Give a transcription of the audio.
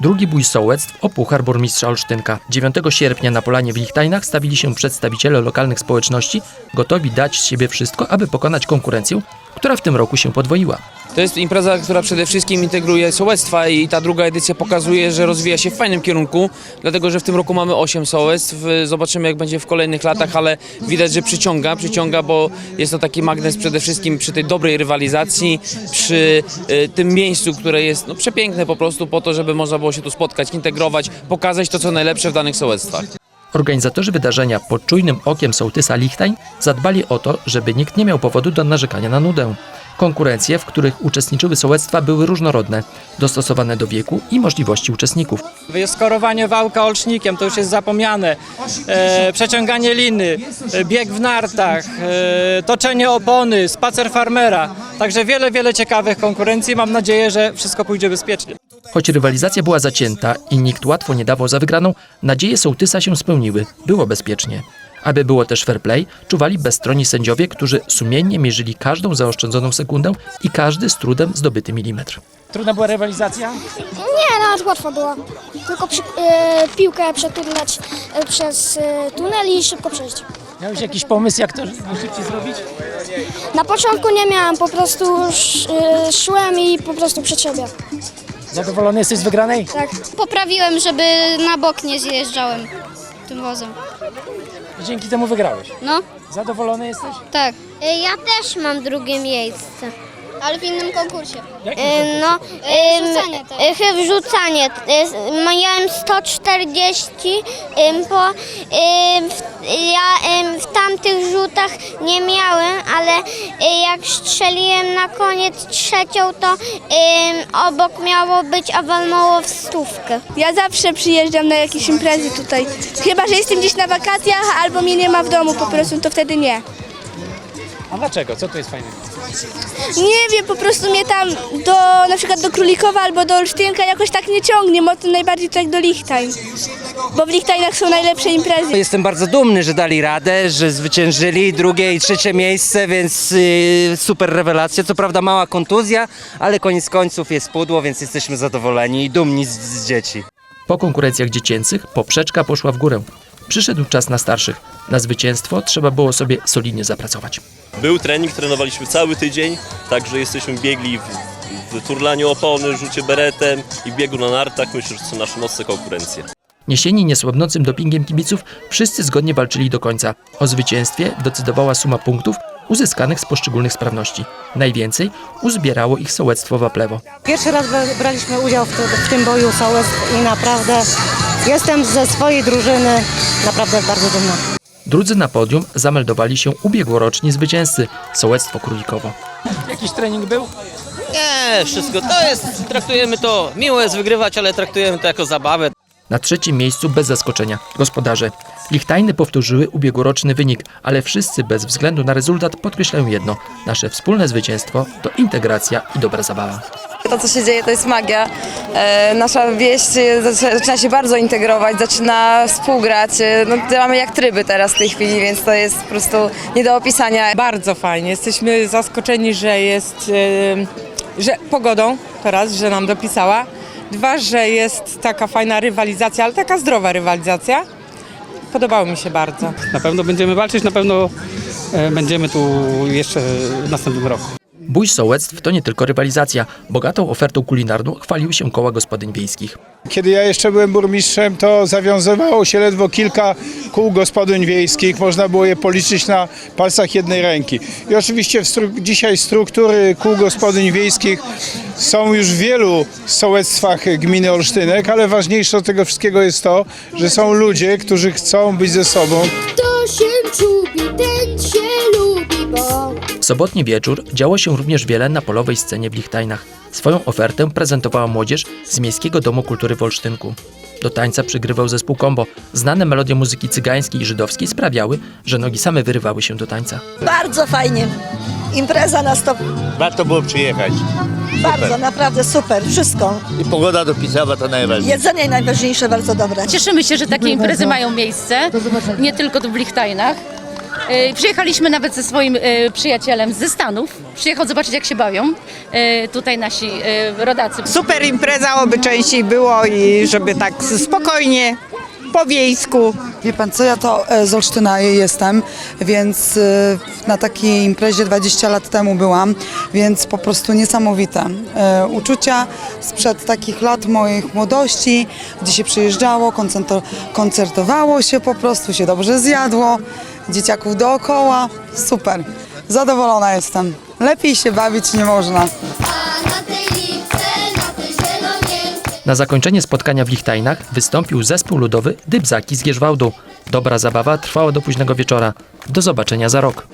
Drugi bój sołectw o puchar burmistrza Olsztynka. 9 sierpnia na polanie w Lichtajnach stawili się przedstawiciele lokalnych społeczności, gotowi dać z siebie wszystko, aby pokonać konkurencję, która w tym roku się podwoiła. To jest impreza, która przede wszystkim integruje sołectwa i ta druga edycja pokazuje, że rozwija się w fajnym kierunku, dlatego że w tym roku mamy 8 sołectw. Zobaczymy jak będzie w kolejnych latach, ale widać, że przyciąga, przyciąga, bo jest to taki magnes przede wszystkim przy tej dobrej rywalizacji, przy y, tym miejscu, które jest no, przepiękne po prostu po to, żeby można było się tu spotkać, integrować, pokazać to, co najlepsze w danych sołectwach. Organizatorzy wydarzenia pod czujnym okiem sołtysa Lichtajn zadbali o to, żeby nikt nie miał powodu do narzekania na nudę. Konkurencje, w których uczestniczyły sołectwa były różnorodne, dostosowane do wieku i możliwości uczestników. Skorowanie wałka olsznikiem to już jest zapomniane. E, przeciąganie liny, e, bieg w nartach, e, toczenie opony, spacer farmera. Także wiele, wiele ciekawych konkurencji. Mam nadzieję, że wszystko pójdzie bezpiecznie. Choć rywalizacja była zacięta i nikt łatwo nie dawał za wygraną, nadzieje sołtysa się spełniły. Było bezpiecznie. Aby było też fair play, czuwali bezstronni sędziowie, którzy sumiennie mierzyli każdą zaoszczędzoną sekundę i każdy z trudem zdobyty milimetr. Trudna była rywalizacja? Nie, nawet łatwo było. Tylko przy, e, piłkę przeturlać e, przez e, tunel i szybko przejść. Miałeś jakiś pomysł, jak to szybciej zrobić? Na początku nie miałem, po prostu sz, szłem i po prostu przed siebie. Zadowolony jesteś z wygranej? Tak. Poprawiłem, żeby na bok nie zjeżdżałem tym wozem. Dzięki temu wygrałeś. No, Zadowolony jesteś? tak. Ja też mam drugie miejsce. Ale w innym konkursie. Y, No, E, wrzucanie chy- wrzucanie. Miałem 140, ym, po, w, ja w tamtych rzutach nie miałem, ale y, jak strzeliłem na koniec trzecią, to obok miało być, a walnęło w stówkę. Ja zawsze przyjeżdżam na jakieś imprezy tutaj. Chyba, że jestem gdzieś na wakacjach albo mnie nie ma w domu po prostu, to wtedy nie. A dlaczego? Co tu jest fajnego? Nie wiem, po prostu mnie tam do, na przykład do Królikowa albo do Olsztynka jakoś tak nie ciągnie, mocno najbardziej tak do Lichtajn. Bo w Lichtajnach są najlepsze imprezy. Jestem bardzo dumny, że dali radę, że zwyciężyli drugie i trzecie miejsce, więc y, super rewelacja. Co prawda mała kontuzja, ale koniec końców jest pudło, więc jesteśmy zadowoleni i dumni z, z dzieci. Po konkurencjach dziecięcych poprzeczka poszła w górę. Przyszedł czas na starszych. Na zwycięstwo trzeba było sobie solidnie zapracować. Był trening, trenowaliśmy cały tydzień, także jesteśmy biegli w, w turlaniu opony, rzucie beretem i biegu na nartach. Myślę, że to są nasze mocne konkurencje. Niesieni niesłabnącym dopingiem kibiców, wszyscy zgodnie walczyli do końca. O zwycięstwie decydowała suma punktów uzyskanych z poszczególnych sprawności. Najwięcej uzbierało ich sołectwo Waplewo. Pierwszy raz bra- braliśmy udział w, w tym boju sołectw i naprawdę jestem ze swojej drużyny naprawdę bardzo dumna. Drudzy na podium zameldowali się ubiegłoroczni zwycięzcy Sołectwo Królikowo. Jakiś trening był? Nie, wszystko to jest, traktujemy to, miło jest wygrywać, ale traktujemy to jako zabawę. Na trzecim miejscu bez zaskoczenia gospodarze. Lichtajny powtórzyły ubiegłoroczny wynik, ale wszyscy bez względu na rezultat podkreślają jedno: nasze wspólne zwycięstwo to integracja i dobra zabawa. To, co się dzieje, to jest magia. E, nasza wieś e, zaczyna- się bardzo integrować, zaczyna współgrać. E, No, mamy jak tryby teraz w tej chwili, więc to jest po prostu nie do opisania. Bardzo fajnie. Jesteśmy zaskoczeni, że jest, że pogodą teraz, że nam dopisała. Dwa, że jest taka fajna rywalizacja, ale taka zdrowa rywalizacja. Podobało mi się bardzo. Na pewno będziemy walczyć, na pewno e, będziemy tu jeszcze w następnym roku. Bój sołectw to nie tylko rywalizacja. Bogatą ofertą kulinarną chwaliły się koła gospodyń wiejskich. Kiedy ja jeszcze byłem burmistrzem, to zawiązywało się ledwo kilka kół gospodyń wiejskich. Można było je policzyć na palcach jednej ręki. I oczywiście w stru- dzisiaj struktury kół gospodyń wiejskich są już w wielu sołectwach gminy Olsztynek, ale ważniejsze od tego wszystkiego jest to, że są ludzie, którzy chcą być ze sobą, Kto się czubi, ten się lubi, bo... W sobotni wieczór działo się również wiele na polowej scenie w Lichtajnach. Swoją ofertę prezentowała młodzież z Miejskiego Domu Kultury w Olsztynku. Do tańca przygrywał zespół Kombo. Znane melodie muzyki cygańskiej i żydowskiej sprawiały, że nogi same wyrywały się do tańca. Bardzo fajnie. Impreza na stop. Warto było przyjechać. Bardzo, naprawdę super. Wszystko. I pogoda dopisała to najważniejsze. Jedzenie najważniejsze, bardzo dobre. Cieszymy się, że takie imprezy mają miejsce, nie tylko tu w Lichtajnach. E, Przyjechaliśmy nawet ze swoim e, przyjacielem ze Stanów. Przyjechał zobaczyć, jak się bawią e, tutaj nasi e, rodacy. Super impreza, oby częściej było i żeby tak spokojnie, po wiejsku. Wie pan co, ja to e, z Olsztyna jestem, więc e, na takiej imprezie 20 lat temu byłam, więc po prostu niesamowite. E, Uczucia sprzed takich lat moich młodości, gdzie się przyjeżdżało, koncerto- koncertowało się po prostu, się dobrze zjadło, dzieciaków dookoła, super. Zadowolona jestem. Lepiej się bawić nie można. Na zakończenie spotkania w Lichtajnach wystąpił zespół ludowy Dybzaki z Gierzwałdu. Dobra zabawa trwała do późnego wieczora. Do zobaczenia za rok.